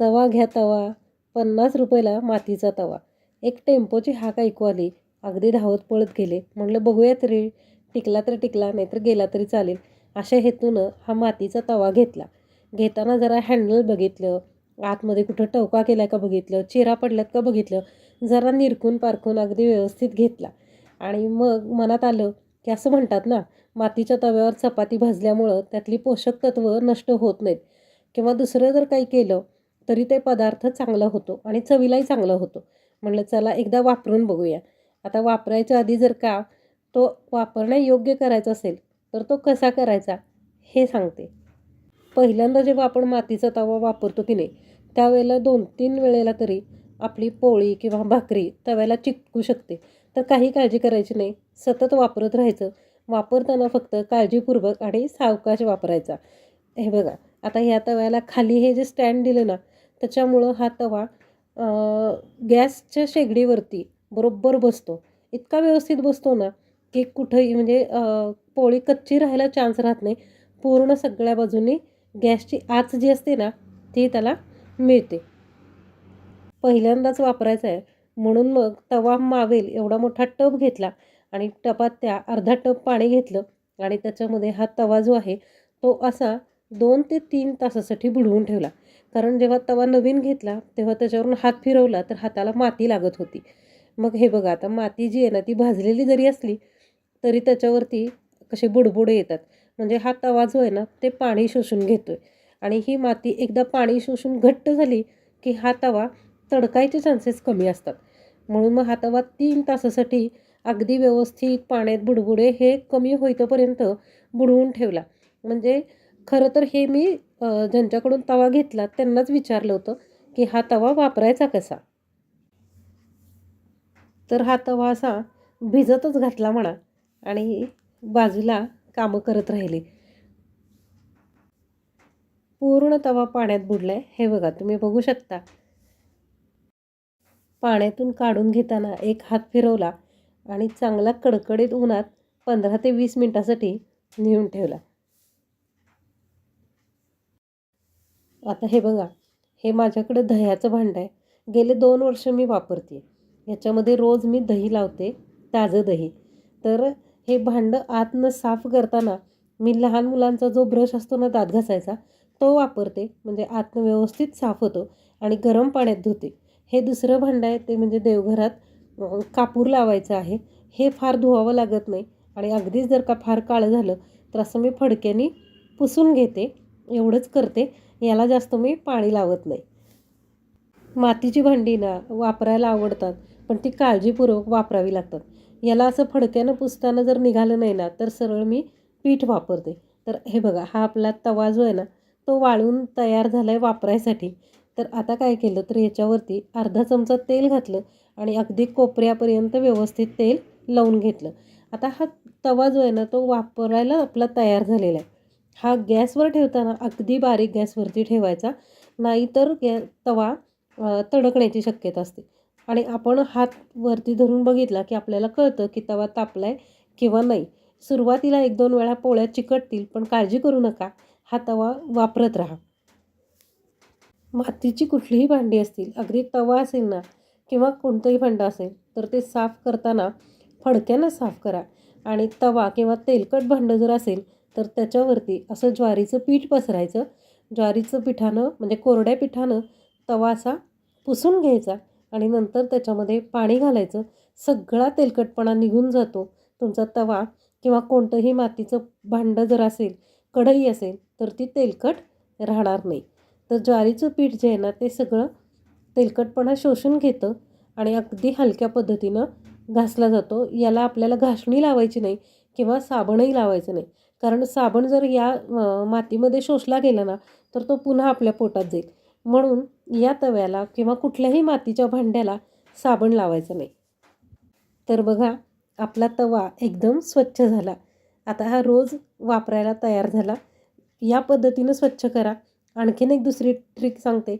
तवा घ्या तवा पन्नास रुपयाला मातीचा तवा. एक टेम्पोची हाक ऐकू आली. अगदी धावत पळत गेले. म्हणलं बघूया तरी टिकला तर टिकला नाहीतर गेला तरी चालेल. अशा हेतूनं हा मातीचा तवा घेतला. घेताना जरा हँडल बघितलं. आतमध्ये कुठं टवका केला का बघितलं? चिरा पडल्यात का बघितलं? जरा निरखून पारखून अगदी व्यवस्थित घेतला. आणि मग मनात आलं की असं म्हणतात ना मातीच्या तव्यावर चपाती भाजल्यामुळं त्यातली पोषक तत्त्व नष्ट होत नाहीत. किंवा दुसरं जर काही केलं तरी ते पदार्थ चांगला होतो आणि चवीलाही चांगला होतो. म्हणलं चला एकदा वापरून बघूया. आता वापरायच्या आधी जर का तो वापरण्यायोग्य करायचा असेल तर तो कसा करायचा हे सांगते. पहिल्यांदा जेव्हा आपण मातीचा तवा वापरतो की नाही त्यावेळेला दोन तीन वेळेला तरी आपली पोळी किंवा भाकरी तव्याला चिटकू शकते. तर काही काळजी करायची नाही. सतत वापरत राहायचं. वापरताना फक्त काळजीपूर्वक आणि सावकाश वापरायचा. हे बघा आता ह्या तव्याला खाली हे जे स्टँड दिलं ना त्याच्यामुळं हा तवा गॅसच्या शेगडीवरती बरोबर बसतो. इतका व्यवस्थित बसतो ना की कुठंही म्हणजे पोळी कच्ची राहायला चान्स राहत नाही. पूर्ण सगळ्या बाजूनी गॅसची आच जी असते ना ती त्याला मिळते. पहिल्यांदाच वापरायचा आहे म्हणून मग तवा मावेल एवढा मोठा टब घेतला आणि टपात त्या अर्धा टब पाणी घेतलं आणि त्याच्यामध्ये हा तवा जो आहे तो असा दोन ते तीन तासासाठी बुडवून ठेवला. कारण जेव्हा तवा नवीन घेतला तेव्हा त्याच्यावरून हात फिरवला तर हाताला माती लागत होती. मग हे बघा आता माती जी आहे ना ती भाजलेली जरी असली तरी त्याच्यावरती कसे बुडबुडे येतात. म्हणजे हा तवा जो आहे ना ते पाणी शोषून घेतो आहे आणि ही माती एकदा पाणी शोषून घट्ट झाली की हा तवा तडकायचे चान्सेस कमी असतात. म्हणून मग हा तवा तीन तासासाठी अगदी व्यवस्थित पाण्यात बुडबुडे हे कमी होईतोपर्यंत बुडवून ठेवला. म्हणजे खरं तर हे मी ज्यांच्याकडून तवा घेतला त्यांनाच विचारलं होतं की हा तवा वापरायचा कसा? तर हा तवा असा भिजतच घातला म्हणा आणि बाजूला कामं करत राहिले. पूर्ण तवा पाण्यात बुडलाय. हे बघा तुम्ही बघू शकता. पाण्यातून काढून घेताना एक हात फिरवला आणि चांगला कडकडीत उन्हात पंधरा ते वीस मिनटासाठी नेऊन ठेवला. आता हे बघा हे माझ्याकडं दह्याचं भांडं आहे. गेले दोन वर्ष मी वापरते. याच्यामध्ये रोज मी दही लावते ताजं दही. तर हे भांडं आतनं साफ करताना मी लहान मुलांचा जो ब्रश असतो ना दात घासायचा तो वापरते. म्हणजे आतनं व्यवस्थित साफ होतो आणि गरम पाण्यात धुते. हे दुसरं भांडं आहे ते म्हणजे देवघरात कापूर लावायचं आहे. हे फार धुवावं लागत नाही आणि अगदीच जर का फार काळं झालं तर असं मी फडक्याने पुसून घेते. एवढंच करते. याला जास्त मी पाणी लावत नाही. मातीची भांडी ना वापरायला आवडतात पण ती काळजीपूर्वक वापरावी लागतात. याला असं फडक्यानं पुसताना जर निघालं नाही ना तर सरळ मी पीठ वापरते. तर हे बघा हा आपला तवा जो आहे ना तो वाळून तयार झाला आहे वापरायसाठी. तर आता काय केलं तर याच्यावरती अर्धा चमचा तेल घातलं आणि अगदी कोपऱ्यापर्यंत व्यवस्थित तेल लावून घेतलं. आता हा तवा जो आहे ना तो वापरायला आपला तयार झालेला आहे. हा गॅसवर ठेवताना अगदी बारीक गॅसवरती ठेवायचा. नाहीतर गॅ तवा तडकण्याची शक्यता असते. आणि आपण हात वरती धरून बघितला की आपल्याला कळतं की तवा तापला आहे किंवा नाही. सुरुवातीला एक दोन वेळा पोळ्या चिकटतील पण काळजी करू नका. हा तवा वापरत राहा. मातीची कुठलीही भांडी असतील अगदी तवा असेल ना किंवा कोणतंही भांडं असेल तर ते साफ करताना फडक्यानं साफ करा. आणि तवा किंवा तेलकट भांडं जर असेल तर त्याच्यावरती असं ज्वारीचं पीठ पसरायचं. ज्वारीचं पिठानं म्हणजे कोरड्या पिठानं तवा असा पुसून घ्यायचा आणि नंतर त्याच्यामध्ये पाणी घालायचं. सगळा तेलकटपणा निघून जातो. तुमचा तवा किंवा कोणतंही मातीचं भांडं जर असेल कढई असेल तर ती तेलकट राहणार नाही. तर ज्वारीचं पीठ जे आहे ना ते सगळं तेलकटपणा शोषून घेतं आणि अगदी हलक्या पद्धतीनं घासला जातो. याला आपल्याला घासणी लावायची नाही किंवा साबणही लावायचं नाही. कारण साबण जर या मातीमध्ये शोषला गेला ना तर तो पुन्हा आपल्या पोटात जाईल. म्हणून या तव्याला किंवा कुठल्याही मातीच्या भांड्याला साबण लावायचं नाही. तर बघा आपला तवा एकदम स्वच्छ झाला. आता हा रोज वापरायला तयार झाला. या पद्धतीनं स्वच्छ करा. आणखीन एक दुसरी ट्रिक सांगते.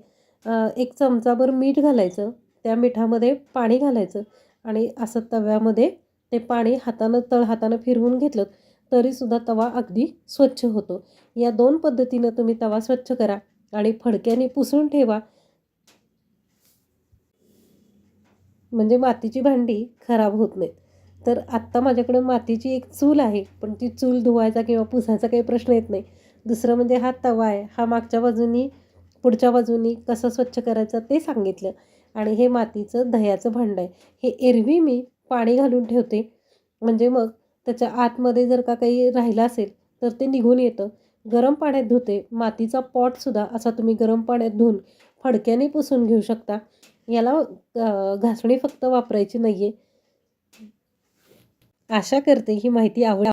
एक चमचाभर मीठ घालायचं. त्या मिठामध्ये पाणी घालायचं. आणि असं तव्यामध्ये ते पाणी हातानं तळ हातानं फिरवून घेतलं. तरीसुद्धा तवा अगदी स्वच्छ होतो. या दोन पद्धतीनं तुम्ही तवा स्वच्छ करा आणि फडक्याने पुसून ठेवा. म्हणजे मातीची भांडी खराब होत नाहीत. तर आत्ता माझ्याकडे मातीची एक चूल आहे पण ती चूल धुवायचा किंवा पुसायचा काही प्रश्न येत नाही. दुसरं म्हणजे हा तवा आहे हा मागच्या बाजूनी पुढच्या बाजूनी कसं स्वच्छ करायचं ते सांगितलं. आणि हे मातीचं दह्याचं भांडं आहे. हे एरवी मी पाणी घालून ठेवते. म्हणजे मग त्याच्या आतमध्ये जर का काही राहिलं असेल तर ते निघून येतं. गरम पाण्यात धुते मातीचा पॉटसुद्धा असा तुम्ही गरम पाण्यात धुवून फडक्याने पुसून घेऊ शकता. याला घासणी फक्त वापरायची नाही आहे आशा करते ही माहिती आवड